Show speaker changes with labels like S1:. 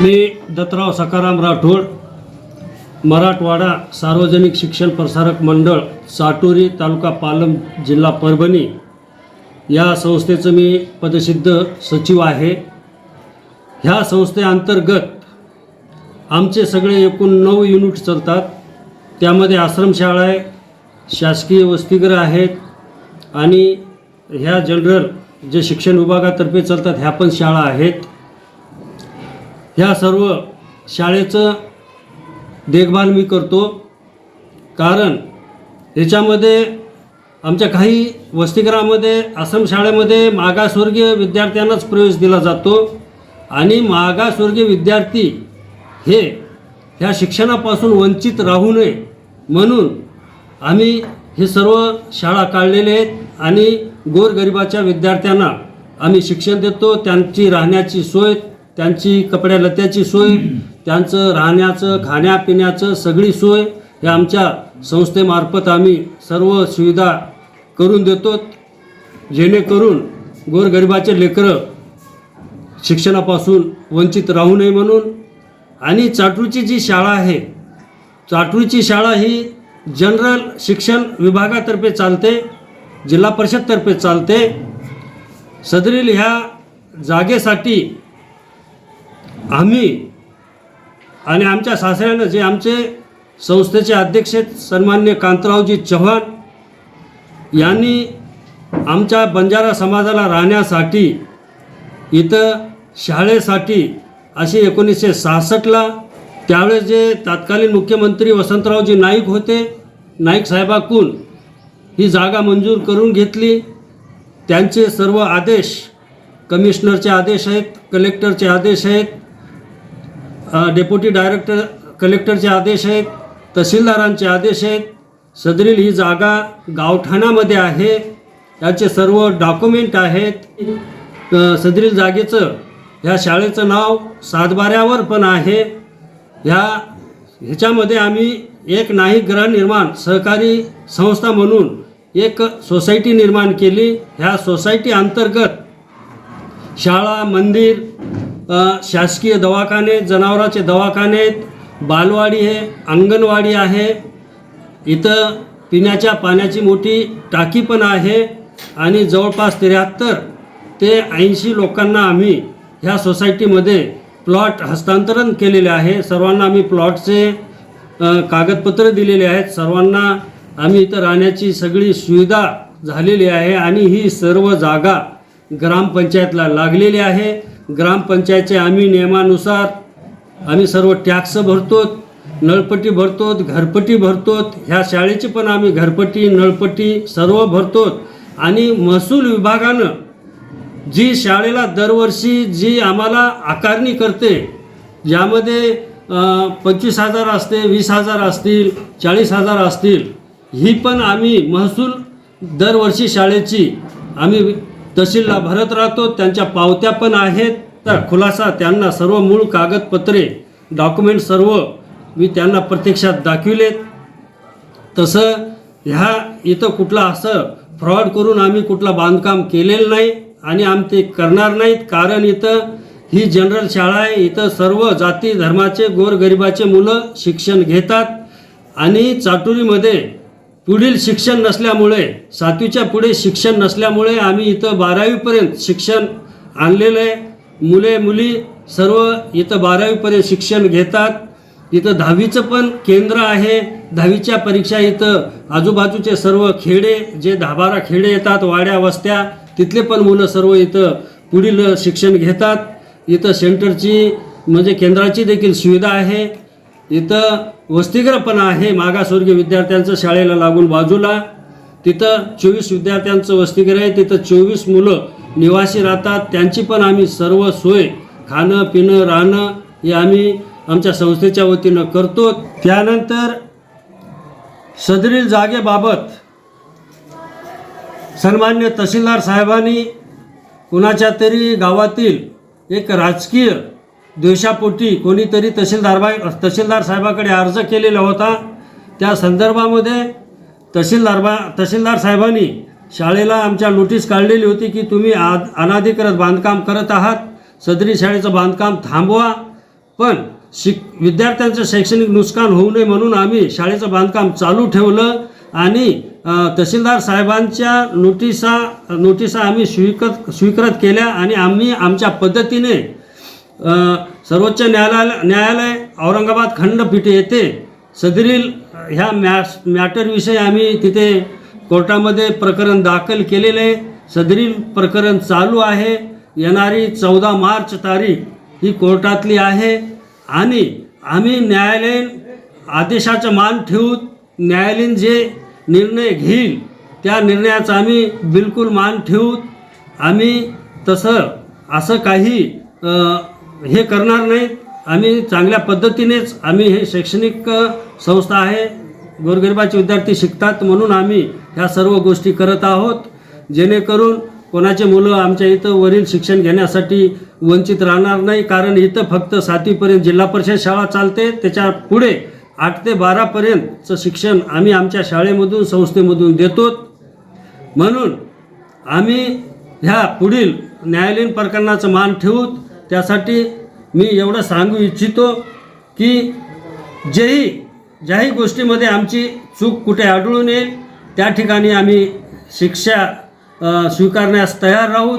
S1: मी दत्तराव सकाराम राठोड मराठवाडा सार्वजनिक शिक्षण प्रसारक मंडळ साटोरी तालुका पालम जिल्हा परभणी. या संस्थेचं मी पदसिद्ध सचिव आहे. ह्या संस्थेअंतर्गत आमचे सगळे एकूण नऊ युनिट चालतात. त्यामध्ये आश्रमशाळा आहे शासकीय वसतिगृह आहेत आणि ह्या जनरल जे शिक्षण विभागातर्फे चालतात ह्या पण शाळा आहेत. ह्या सर्व शाळेचं देखभाल मी करतो. कारण याच्यामध्ये आमच्या काही वसतिगृहामध्ये शाळेमध्ये मागासवर्गीय विद्यार्थ्यांनाच प्रवेश दिला जातो. आणि मागासवर्गीय विद्यार्थी हे ह्या शिक्षणापासून वंचित राहू नये म्हणून आम्ही हे सर्व शाळा काढलेले आहेत. आणि गोरगरिबाच्या विद्यार्थ्यांना आम्ही शिक्षण देतो. त्यांची राहण्याची सोय त्यांची कपड्या लत्याची सोय त्यांचं राहण्याचं खाण्यापिण्याचं सगळी सोय हे आमच्या संस्थेमार्फत आम्ही सर्व सुविधा करून देतो जेणेकरून गोरगरिबाचे लेकरं शिक्षणापासून वंचित राहू नये म्हणून. आणि चाटूची जी शाळा आहे चाटूची शाळा ही जनरल शिक्षण विभागातर्फे चालते जिल्हा परिषदतर्फे चालते. सदरील ह्या जागेसाठी आम्ही आणि आमच्या सासऱ्यानं जे आमचे संस्थेचे अध्यक्ष आहेत सन्मान्य कांतरावजी चव्हाण यांनी आमच्या बंजारा समाजाला राहण्यासाठी इथं शाळेसाठी अशी एकोणीसशे सहासष्टला त्यावेळेस जे तत्कालीन मुख्यमंत्री वसंतरावजी नाईक होते नाईक साहेबाकून ही जागा मंजूर करून घेतली. त्यांचे सर्व आदेश कमिशनरचे आदेश आहेत कलेक्टरचे आदेश आहेत डेप्युटी डायरेक्टर कलेक्टरचे आदेश आहेत तहसीलदारांचे आदेश आहेत सदरील ही जागा गावठाणामध्ये आहे याचे सर्व डॉक्युमेंट आहेत. सदरील जागेचं ह्या शाळेचं नाव सातबाऱ्यावर पण आहे. ह्या ह्याच्यामध्ये आम्ही एक नाही गृहनिर्माण सहकारी संस्था म्हणून एक सोसायटी निर्माण केली. ह्या सोसायटी अंतर्गत शाळा मंदिर शासकीय दवाखाने जनावराचे दवाखाने आहेत बालवाडी आहे अंगणवाडी आहे. इथं पिण्याच्या पाण्याची मोठी टाकी पण आहे आणि जवळपास त्र्याहत्तर ते ऐंशी लोकांना आम्ही ह्या सोसायटीमध्ये प्लॉट हस्तांतरण केलेले आहे. सर्वांना आम्ही प्लॉटचे कागदपत्र दिलेले आहेत. सर्वांना आम्ही इथं राहण्याची सगळी सुविधा झालेली आहे आणि ही सर्व जागा ग्रामपंचायतला लागलेली आहे. ग्रामपंचायतचे आम्ही नियमानुसार आम्ही सर्व टॅक्स भरतो नळपट्टी भरतो घरपट्टी भरतो ह्या शाळेची पण आम्ही घरपट्टी नळपट्टी सर्व भरतो आणि महसूल विभागानं जी शाळेला दरवर्षी जी आम्हाला आकारणी करते ज्यामध्ये पंचवीस हजार असते वीस हजार असतील चाळीस हजार असतील ही पण आम्ही महसूल दरवर्षी शाळेची आम्ही तहसीलला भरत राहतो त्यांच्या पावत्या पण आहेत. तर खुलासा त्यांना सर्व मूळ कागदपत्रे डॉक्युमेंट सर्व मी त्यांना प्रत्यक्षात दाखविलेत. तसं ह्या इथं कुठला असं फ्रॉड करून आम्ही कुठलं बांधकाम केलेलं नाही आणि आम ते करणार नाहीत. कारण इथं ही जनरल शाळा आहे. इथं सर्व जाती धर्माचे गोरगरिबाचे मुलं शिक्षण घेतात. आणि चाटुरीमध्ये पुढील शिक्षण नसल्यामुळे सातवीच्या पुढे शिक्षण नसल्यामुळे आम्ही इथं बारावीपर्यंत शिक्षण आणलेलं आहे. मुले मुली सर्व इथं बारावीपर्यंत शिक्षण घेतात. इथं दहावीचं पण केंद्र आहे. दहावीच्या परीक्षा इथं आजूबाजूचे सर्व खेडे जे दहा बारा खेडे येतात वाड्या वस्त्या तिथले पण मुलं सर्व इथं पुढील शिक्षण घेतात. इथं सेंटरची म्हणजे केंद्राची देखील सुविधा आहे. इथं वसतिगृह पण आहे. मागासवर्गीय विद्यार्थ्यांचं शाळेला लागून बाजूला. तिथं चोवीस विद्यार्थ्यांचं वसतिग्रह आहे. तिथं चोवीस मुलं निवासी राहतात. त्यांची पण आम्ही सर्व सोय. खाणं पिणं राहणं हे आम्ही आमच्या संस्थेच्या वतीनं करतो. त्यानंतर सदरील जागेबाबत सन्मान्य तहसीलदार साहेबांनी कुणाच्या तरी गावातील एक राजकीय द्वेषापोटी कोणीतरी तहसीलदारबाई तहसीलदार साहेबाकडे अर्ज केलेला होता. त्या संदर्भामध्ये तहसीलदारबा तहसीलदार साहेबांनी शाळेला आमच्या नोटीस काढलेली होती की तुम्ही आद अनाधिकृत बांधकाम करत आहात. सदरी शाळेचं बांधकाम थांबवा. पण शिक विद्यार्थ्यांचं शैक्षणिक नुकसान होऊ नये म्हणून आम्ही शाळेचं बांधकाम चालू ठेवलं आणि तहसीलदार साहेबांच्या नोटिसा नोटिसा आम्ही स्वीकृत स्वीकृत केल्या आणि आम्ही आमच्या पद्धतीने सर्वोच्च न्यायालय न्यायालय औरंगाबाद खंडपीठ येथे सदरील ह्या मॅ मॅटरविषयी आम्ही तिथे कोर्टामध्ये प्रकरण दाखल केलेले आहे. सदरील प्रकरण चालू आहे. येणारी चौदा मार्च तारीख ही कोर्टातली आहे. आणि आम्ही न्यायालयीन आदेशाचं मान ठेवून न्यायालयीन जे निर्णय घेईल त्या निर्णयाचा आम्ही बिलकुल मान ठेवून आम्ही तसं असं काही हे करणार नाही. आम्ही चांगल्या पद्धतीनेच आम्ही हे शैक्षणिक संस्था आहे. गोरगरिबाचे विद्यार्थी शिकतात म्हणून आम्ही ह्या सर्व गोष्टी करत आहोत. जेणेकरून कोणाचे मुलं आमच्या इथं वरील शिक्षण घेण्यासाठी वंचित राहणार नाही. कारण इथं फक्त सातवीपर्यंत जिल्हा परिषद शाळा चालते. त्याच्या पुढे आठ ते बारापर्यंतचं शिक्षण आम्ही आमच्या शाळेमधून संस्थेमधून देतो. म्हणून आम्ही ह्या पुढील न्यायालयीन प्रकरणाचं मान ठेवूत त्यासाठी मी एवढं सांगू इच्छितो की जेही ज्याही गोष्टीमध्ये आमची चूक कुठे आढळून येईल त्या ठिकाणी आम्ही शिक्षा स्वीकारण्यास तयार राहू.